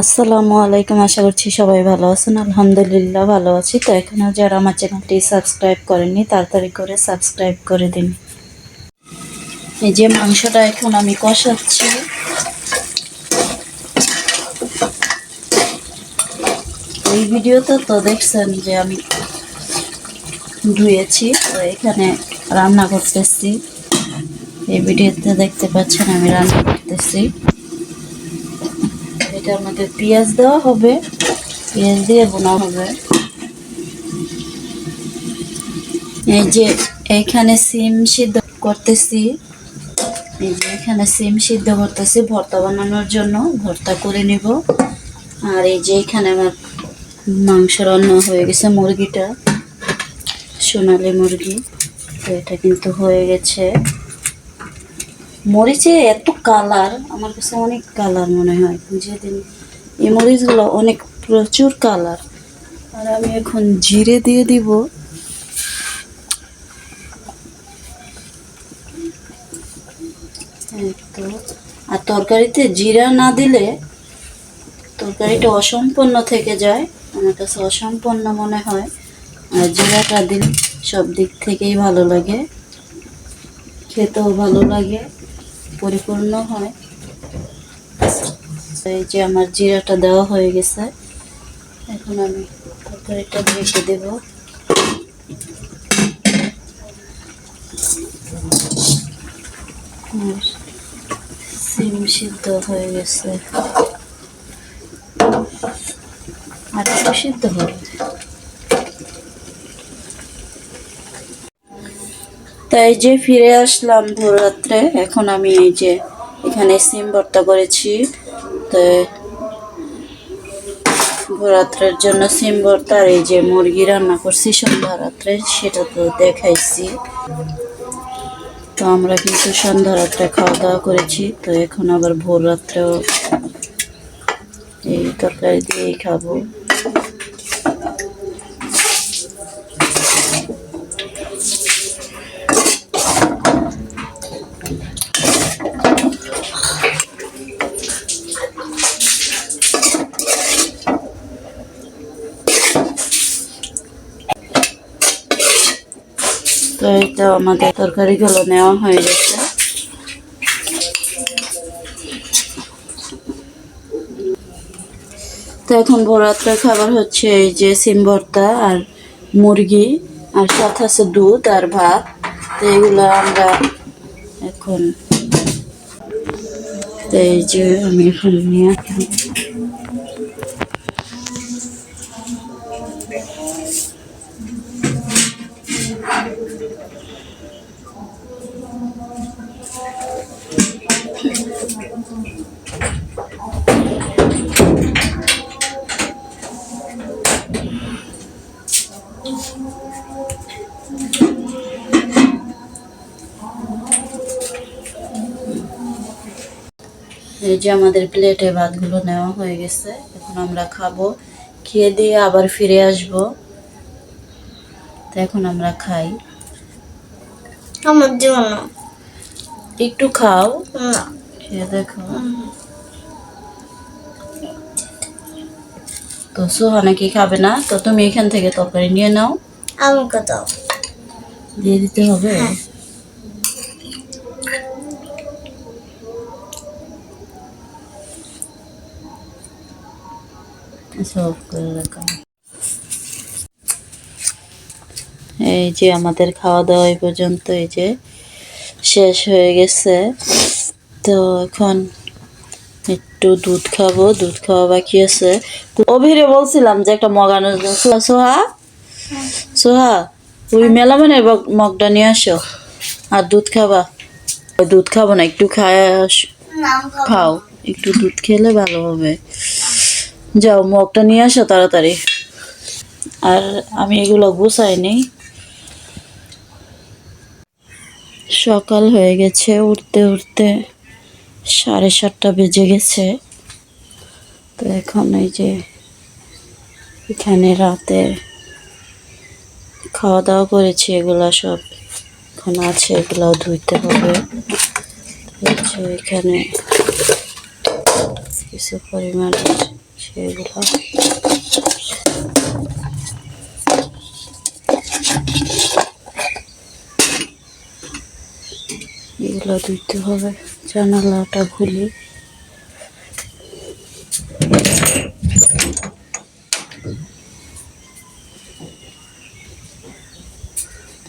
আসসালামু আলাইকুম, আশা করছি সবাই ভালো আছেন। আলহামদুলিল্লাহ ভালো আছি। তো এখনও যারা আমার চ্যানেলটি সাবস্ক্রাইব করেনি তাড়াতাড়ি করে সাবস্ক্রাইব করে দিন। এই যে মাংসটা এখন আমি কষাচ্ছি। এই ভিডিওতে তো দেখছেন যে আমি ধুয়েছি, তো এখানে রান্না করতেছি। এই ভিডিওতে দেখতে পাচ্ছেন আমি রান্না করতেছি। এটার মধ্যে পেঁয়াজ দেওয়া হবে। পেঁয়াজ দিয়ে বোনা হবে। এই যে এইখানে সিম সিদ্ধ করতেছি। এই যে এখানে সিম সিদ্ধ করতেছি, ভর্তা বানানোর জন্য। ভর্তা করে নিব। আর এই যে এখানে আমার মাংস রান্না হয়ে গেছে মুরগিটা। সোনালি মুরগি। তো এটা কিন্তু হয়ে গেছে। মরিচে এত কালার, আমার কাছে অনেক কালার মনে হয়। যেদিন এই মরিচগুলো অনেক প্রচুর কালার। আর আমি এখন জিরে দিয়ে দিব। আর তরকারিতে জিরা না দিলে তরকারিটা অসম্পূর্ণ থেকে যায়, আমার কাছে অসম্পূর্ণ মনে হয়। আর জিরাটা দিলে সব দিক থেকেই ভালো লাগে, খেতেও ভালো লাগে। পরিপূর্ণ হয়। এই যে আমার জিরাটা দেওয়া হয়ে গেছে। এখন আমি তরকারিটা ঢেকে দেব। সিম সিদ্ধ হয়ে গেছে। আর সিদ্ধ হবে? তাই যে ফিরে আসলাম ভোর রাত্রে এখন আমি এই যে এখানে সিম ভর্তা করেছি। তো ভোর রাত্রের জন্য সিম ভর্তা আর এই যে মুরগি রান্না করছি সন্ধ্যা রাত্রে সেটা তো দেখাইছি। তো আমরা কিন্তু সন্ধ্যা রাত্রে খাওয়া দাওয়া করেছি, তো এখন আবার ভোর রাত্রেও এই তরকারি দিয়েই খাব। তো এই তো আমাদের তরকারিগুলো নেওয়া হয়ে গেছে। তো এখন ভোরাত্রে খাবার হচ্ছে এই যে সিম ভর্তা আর মুরগি, আর সাথে আছে দুধ আর ভাত। তো এগুলো আমরা এখন তো এই যে আমি এখন নিয়ে এই যে আমাদের প্লেটে ভাতগুলো নেওয়া হয়ে গেছে এখন আমরা খাব। খেয়ে দিয়ে আবার ফিরে আসব। তো এখন আমরা খাই। আমার জন্য। একটু খাও। খেয়ে দেখো। তো সোহা নাকি খাবে না? তো তুমি এখান থেকে তরকারি নিয়ে নাও। আমাকে দাও। দিয়ে দিতে হবে? এই যে আমাদের খাওয়া দাওয়া এই পর্যন্ত এই যে শেষ হয়ে গেছে। তো এখন একটু দুধ খাব দুধ খাওয়া বাকি আছে। অভিরে বলছিলাম যে একটা মগানো সোহা সোহা? ওই মেলামানের মগটা নিয়ে আসো। আর দুধ খাবা? দুধ খাব না একটু খায় খাও। একটু দুধ খেলে ভালো হবে। যাও, মগটা নিয়ে আসো তাড়াতাড়ি। আর আমি এগুলো গুছাইনি সকাল হয়ে গেছে উঠতে উঠতে সাড়ে সাতটা বেজে গেছে। তো এখন এই যে এখানে রাতে খাওয়া দাওয়া করেছি, এগুলা সব এখন আছে, এগুলাও ধুইতে হবে। এখানে কিছু পরিমাণ সেগুলো এগুলো দিতে হবে, জানালাটা খুলি।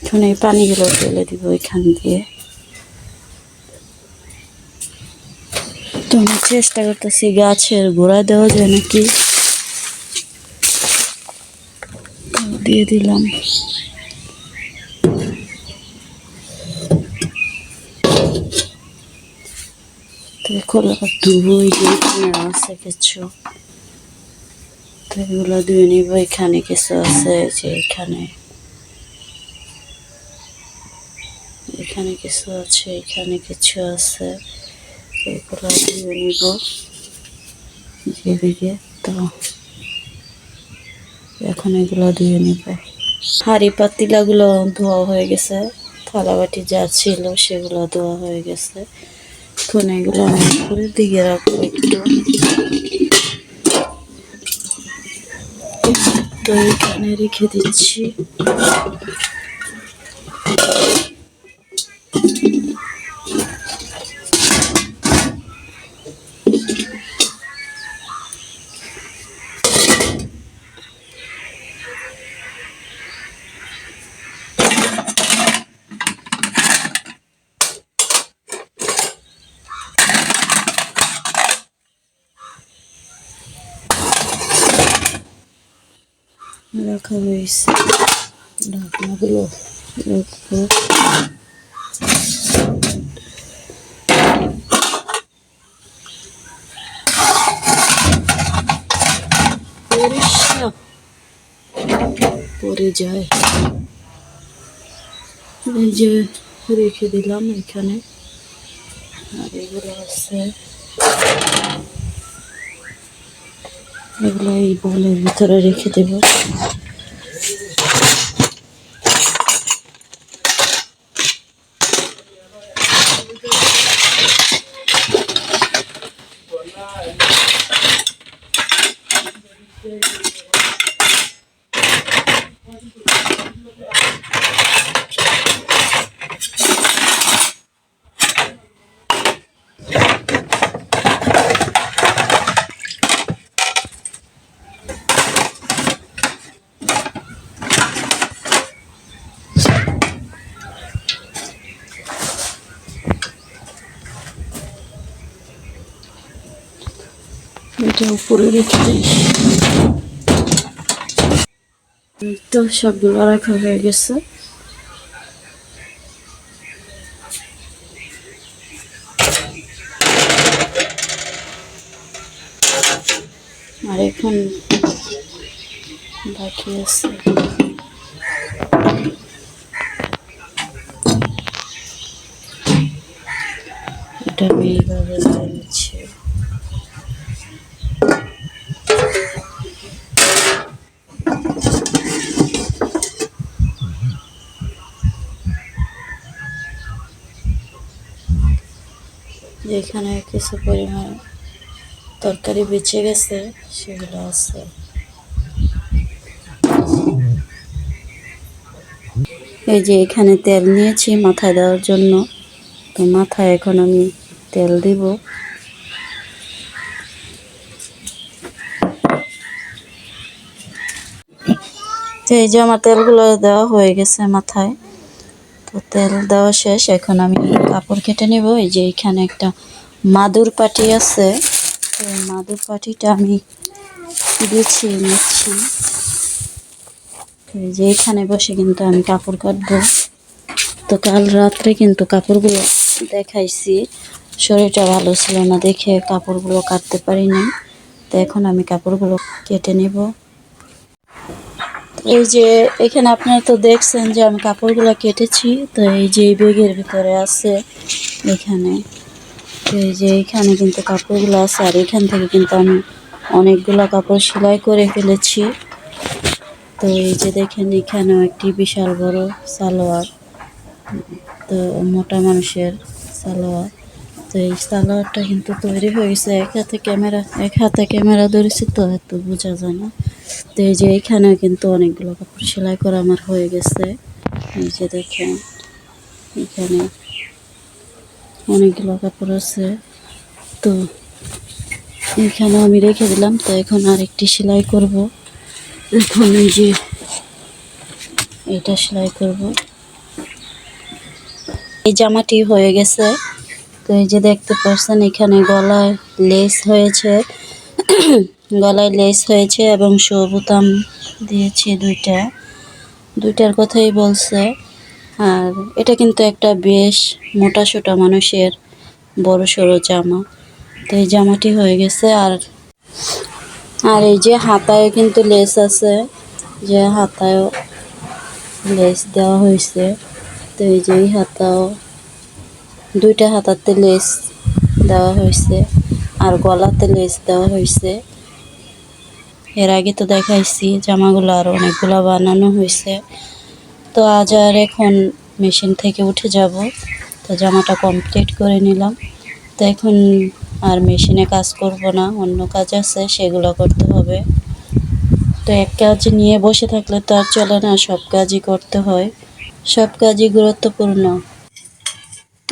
এখন এই পানিগুলো ফেলে দিব এখান দিয়ে। তো আমি চেষ্টা করতেছি গাছের গোড়া দেওয়া যায় নাকি? দিয়ে দিলাম। এখানে আছে কিছু। এখানে কিছু আছে যে এখানে কিছু আছে, এখানে কিছু আছে। এগুলো ধুয়ে নিব যেদিকে তো এখন এগুলো ধুয়ে নিব। হাঁড়ি পাতিলাগুলো ধোয়া হয়ে গেছে থালা বাটি যা ছিল সেগুলো ধোয়া হয়ে গেছে। এখন এগুলো আমি উপরের দিকে রাখব একটু। তো এখানে রেখে দিচ্ছি। রাখা হয়েছে ঢাকনাগুলো রাখব পরিস না। পরে যায় এই যে রেখে দিলাম এখানে আর এগুলো আছে এগুলো এই বলের ভিতরে রেখে দেবো এটা উপরে রেখে দিই। তো সবগুলো রাখা হয়ে গেছে। আর এখন বাকি আছে। এটা আমি এইভাবে দিয়ে নিচ্ছি যেখানে কিছু পরিমাণ তরকারি বেঁচে গেছে, সেগুলো আছে। এই যে এখানে তেল নিয়েছি মাথায় দেওয়ার জন্য। তো মাথায় এখন আমি তেল দিব। তো এই যে আমার তেলগুলো দেওয়া হয়ে গেছে মাথায়। তো তেল দেওয়া শেষ, এখন আমি কাপড় কেটে নেব। এই যে এখানে একটা মাদুর পাটি আছে। তো মাদুর পাটিটা আমি গুছিয়ে নিচ্ছি। এই যে এখানে বসে কিন্তু আমি কাপড় কাটবো। তো কাল রাত্রে কিন্তু কাপড়গুলো দেখাইছি। শরীরটা ভালো ছিল না দেখে কাপড়গুলো কাটতে পারিনি। তো এখন আমি কাপড়গুলো কেটে নেব। এই যে এখানে আপনারা তো দেখছেন যে আমি কাপড়গুলো কেটেছি, তো এই যে এই ব্যাগের ভিতরে আছে এখানে। তো এই যে এখানে কিন্তু কাপড়গুলো আছে, আর এখান থেকে কিন্তু আমি অনেকগুলো কাপড় সেলাই করে ফেলেছি। তো এই যে দেখেন, এখানেও একটি বিশাল বড় সালোয়ার, তো মোটা মানুষের সালোয়ার। তো এই সালোয়ারটা কিন্তু তৈরি হয়েছে। এক হাতে ক্যামেরা, এক হাতে ক্যামেরা ধরেছি তো, এত বোঝা যায় না। তো এই যে এখানে কিন্তু অনেকগুলো কাপড় সেলাই করা আমার হয়ে গেছে। এই যে দেখেন, এখানে অনেকগুলো কাপড় আছে। তো এখানে আমি রেখে দিলাম, তো এখন আরেকটি সেলাই করব। এখন এই যে এটা সেলাই করব। এই জামাটি হয়ে গেছে। তো এই যে দেখতে পাচ্ছেন, এখানে গলায় লেস হয়েছে। গলায় লেস হয়েছে এবং সবুতাম দিয়েছি দুইটা। দুইটার কথাই বলছে। আর এটা কিন্তু একটা বেশ মোটা সোটা মানুষের বড় সড়ো জামা। তো এই জামাটি হয়ে গেছে। আর আর এই যে হাতায় কিন্তু লেস আছে। যে হাতায়ও লেস দেওয়া হয়েছে। তো এই যে হাতাও দুইটা হাতাতে লেস দেওয়া হয়েছে আর গলাতে লেস দেওয়া হয়েছে। এর আগে তো দেখাইছি, জামাগুলো আর অনেকগুলো বানানো হয়েছে। তো আজ আর এখন মেশিন থেকে উঠে যাব। তো জামাটা কমপ্লিট করে নিলাম। তো এখন আর মেশিনে কাজ করব না, অন্য কাজ আছে, সেগুলো করতে হবে। তো এক কাজ নিয়ে বসে থাকলে তো আর চলে না, সব কাজই করতে হয়। সব কাজই গুরুত্বপূর্ণ।